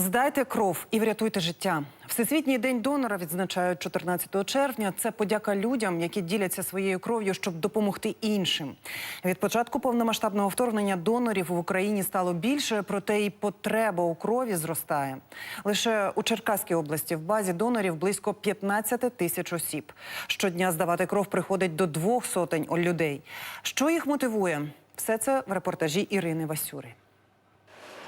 Здайте кров і врятуйте життя. Всесвітній день донора відзначають 14 червня. Це подяка людям, які діляться своєю кров'ю, щоб допомогти іншим. Від початку повномасштабного вторгнення донорів в Україні стало більше, проте і потреба у крові зростає. Лише у Черкаській області в базі донорів близько 15 тисяч осіб. Щодня здавати кров приходить до двох сотень людей. Що їх мотивує? Все це в репортажі Ірини Васюри.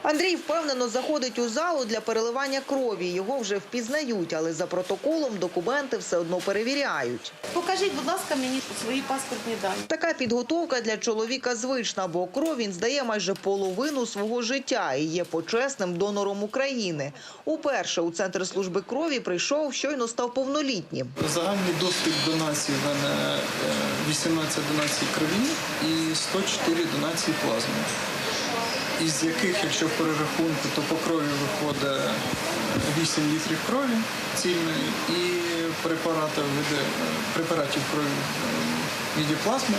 Андрій впевнено заходить у залу для переливання крові. Його вже впізнають, але за протоколом документи все одно перевіряють. Покажіть, будь ласка, мені свої паспортні дані. Така підготовка для чоловіка звична, бо кров він здає майже половину свого життя і є почесним донором України. Уперше у центр служби крові прийшов, щойно став повнолітнім. Загальний досвід донації в мене е, 18 донацій крові і 104 донації плазми. Із яких, якщо в перерахунку, то по крові виходить 8 літрів крові цільної і препарати в е, препаратів крові е, в віді плазми,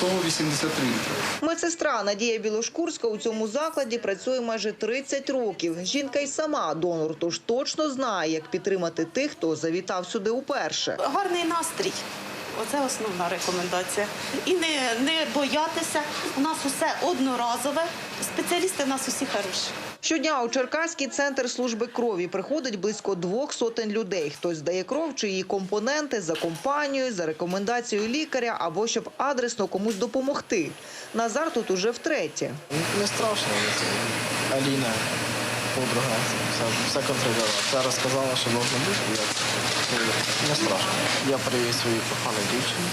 то 83 літри. Медсестра Надія Білошкурська у цьому закладі працює майже 30 років. Жінка й сама донор, тож точно знає, як підтримати тих, хто завітав сюди уперше. Гарний настрій. Оце основна рекомендація. І не, не боятися. У нас усе одноразове. Спеціалісти у нас усі хороші. Щодня у Черкаський центр служби крові приходить близько двох сотень людей. Хтось здає кров чи її компоненти за компанією, за рекомендацією лікаря або щоб адресно комусь допомогти. Назар тут уже втретє. Не страшно, Аліна, подруга, все, все контролювала. Все розказала, що должно бути. Я, не страшно. Я привіз свою кохану дівчину.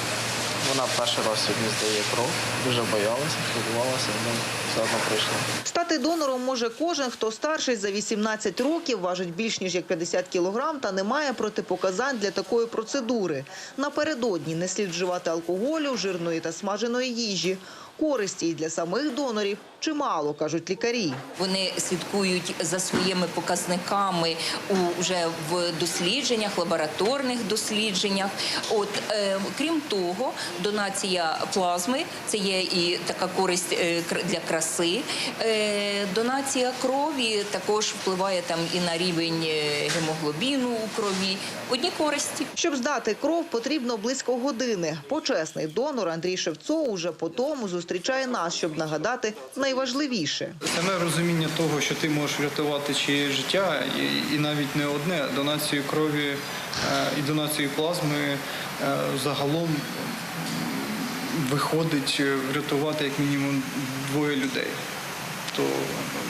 Вона перший раз сьогодні здає кров, дуже боялася, хвилювалася, але все одно прийшла. Стати донором може кожен, хто старший за 18 років, важить більш ніж як 50 кілограм та не має протипоказань для такої процедури. Напередодні не слід вживати алкоголю, жирної та смаженої їжі. Користі й для самих донорів чимало, кажуть лікарі. Вони слідкують за своїми показниками у вже в дослідженнях, лабораторних дослідженнях. От е, крім того, донація плазми це є і така користь е, для краси. Е, донація крові також впливає там і на рівень е, гемоглобіну у крові. Одні користі. Щоб здати кров, потрібно близько години. Почесний донор Андрій Шевцов уже по тому зустрічає нас, щоб нагадати найважливіше. Саме розуміння того, що ти можеш врятувати чиє життя, і, і навіть не одне донацію крові е, і донацію плазми е, загалом виходить е, врятувати як мінімум двоє людей. То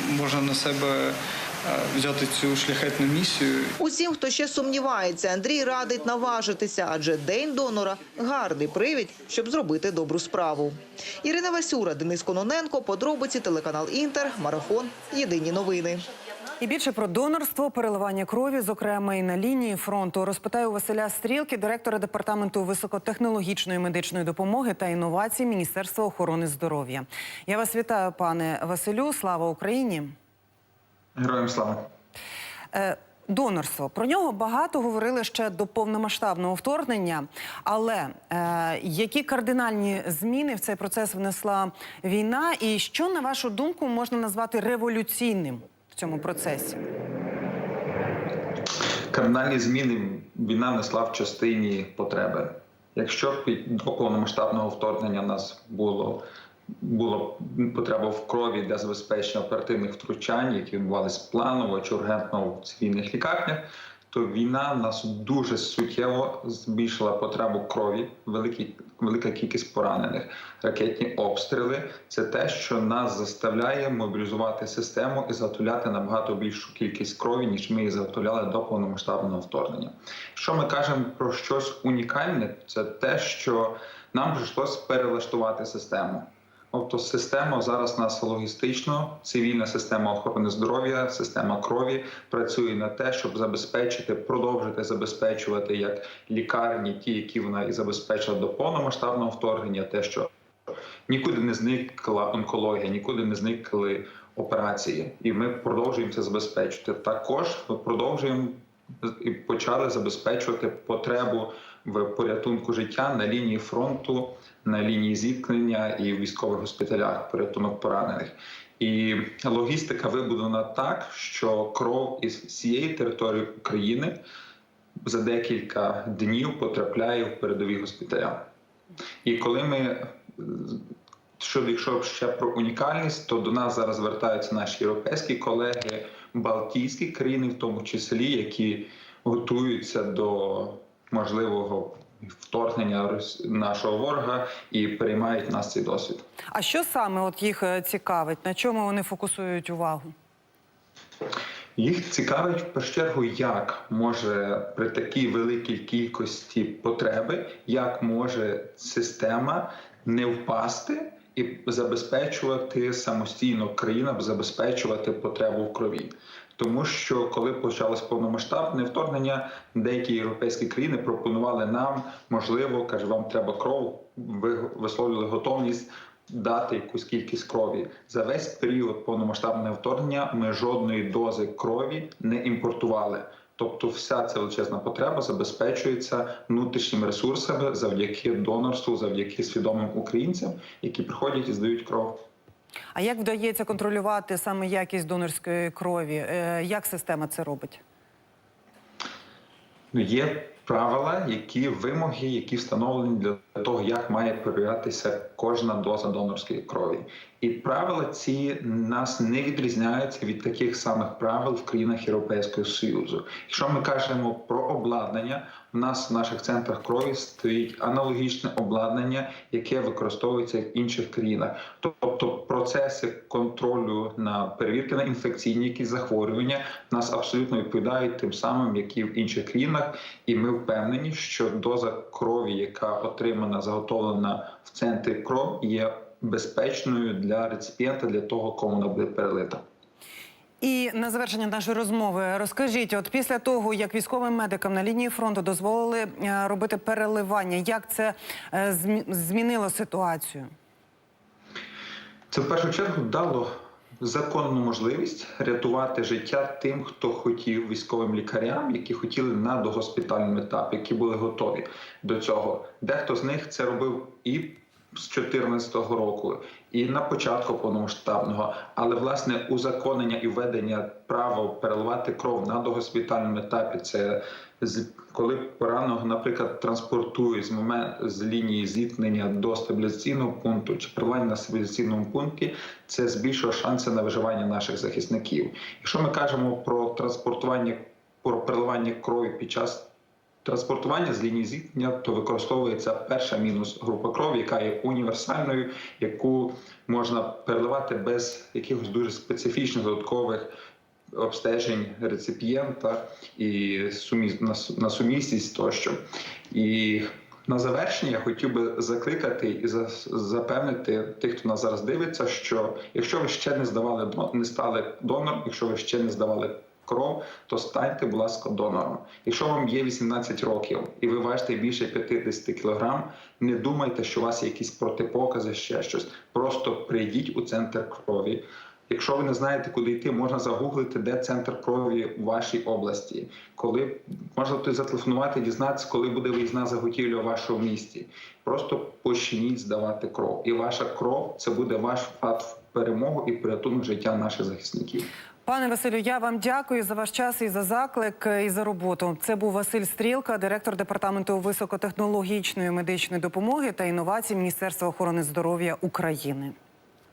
можна на себе взяти цю шляхетну місію Усім, хто ще сумнівається, Андрій радить наважитися, адже день донора гарний привід, щоб зробити добру справу. Ірина Васюра, Денис Кононенко, подробиці телеканал Інтер, марафон. Єдині новини. І більше про донорство, переливання крові, зокрема і на лінії фронту, розпитаю Василя Стрілки, директора департаменту високотехнологічної медичної допомоги та інновацій Міністерства охорони здоров'я. Я вас вітаю, пане Василю. Слава Україні! Героям слава. Е, Донорство про нього багато говорили ще до повномасштабного вторгнення. Але е, які кардинальні зміни в цей процес внесла війна, і що на вашу думку можна назвати революційним в цьому процесі? Кардинальні зміни війна внесла в частині потреби. Якщо під до повномасштабного вторгнення нас було було потреба в крові для забезпечення оперативних втручань, які відбувалися планово чи ургентно в цивільних лікарнях, то війна нас дуже суттєво збільшила потребу крові, великі, велика кількість поранених, ракетні обстріли. Це те, що нас заставляє мобілізувати систему і заготовляти набагато більшу кількість крові, ніж ми її заготовляли до повномасштабного вторгнення. Що ми кажемо про щось унікальне, це те, що нам прийшлось перелаштувати систему. Тобто система зараз нас логістично, цивільна система охорони здоров'я, система крові працює на те, щоб забезпечити, продовжити забезпечувати як лікарні, ті, які вона і забезпечила до повномасштабного вторгнення, те, що нікуди не зникла онкологія, нікуди не зникли операції, і ми продовжуємо це забезпечити. Також ми продовжуємо і почали забезпечувати потребу в порятунку життя на лінії фронту, на лінії зіткнення і в військових госпіталях порятунок поранених. І логістика вибудована так, що кров із всієї території України за декілька днів потрапляє в передові госпіталя. І коли ми щодо якщо ще про унікальність, то до нас зараз звертаються наші європейські колеги, Балтійські країни, в тому числі, які готуються до можливого вторгнення нашого ворога і переймають нас цей досвід. А що саме от їх е, цікавить? На чому вони фокусують увагу? Їх цікавить в першу чергу, як може при такій великій кількості потреби, як може система не впасти і забезпечувати самостійно країна, забезпечувати потребу в крові. Тому що коли почалось повномасштабне вторгнення, деякі європейські країни пропонували нам, можливо, каже, вам треба кров. Ви висловлювали готовність дати якусь кількість крові за весь період повномасштабного вторгнення. Ми жодної дози крові не імпортували. Тобто, вся ця величезна потреба забезпечується внутрішніми ресурсами завдяки донорству, завдяки свідомим українцям, які приходять і здають кров. А як вдається контролювати саме якість донорської крові? Е, Як система це робить? Ну, Є правила, які вимоги, які встановлені для того, як має перевірятися кожна доза донорської крові. І правила ці нас не відрізняються від таких самих правил в країнах Європейського Союзу. Якщо ми кажемо про обладнання, нас в наших центрах крові стоїть аналогічне обладнання, яке використовується в інших країнах. Тобто процеси контролю на перевірки на інфекційні якісь захворювання нас абсолютно відповідають тим самим, які в інших країнах, і ми впевнені, що доза крові, яка отримана, заготовлена в центрі кров, є безпечною для реципієнта, для того, кому вона буде перелита. І на завершення нашої розмови розкажіть, от після того, як військовим медикам на лінії фронту дозволили е, робити переливання, як це е, змінило ситуацію? Це в першу чергу дало законну можливість рятувати життя тим, хто хотів військовим лікарям, які хотіли на догоспітальному етапі, які були готові до цього. Дехто з них це робив і з 2014 року, і на початку повномасштабного, але власне узаконення і введення права переливати кров на догоспітальному етапі це коли пораненого, наприклад, транспортують з момент з лінії зіткнення до стабілізаційного пункту чи перебування на стабілізаційному пункті, це збільшує шанси на виживання наших захисників. Якщо ми кажемо про транспортування, про переливання крові під час транспортування з лінії зіткнення, то використовується перша мінус група крові, яка є універсальною, яку можна переливати без якихось дуже специфічних додаткових обстежень реципієнта і суміс на, сумісність тощо. І на завершення я хотів би закликати і за- запевнити тих, хто нас зараз дивиться, що якщо ви ще не здавали не стали донором, якщо ви ще не здавали кров, то станьте, будь ласка, донором. Якщо вам є 18 років і ви важите більше 50 кілограм, не думайте, що у вас є якісь протипокази, ще щось. Просто прийдіть у центр крові. Якщо ви не знаєте, куди йти, можна загуглити, де центр крові в вашій області. Коли можна тут зателефонувати, дізнатися, коли буде виїзна заготівля у вашому місті. Просто почніть здавати кров. І ваша кров це буде ваш вклад в перемогу і порятунок життя наших захисників. Пане Василю, я вам дякую за ваш час і за заклик, е, і за роботу. Це був Василь Стрілка, директор департаменту високотехнологічної медичної допомоги та інновацій Міністерства охорони здоров'я України.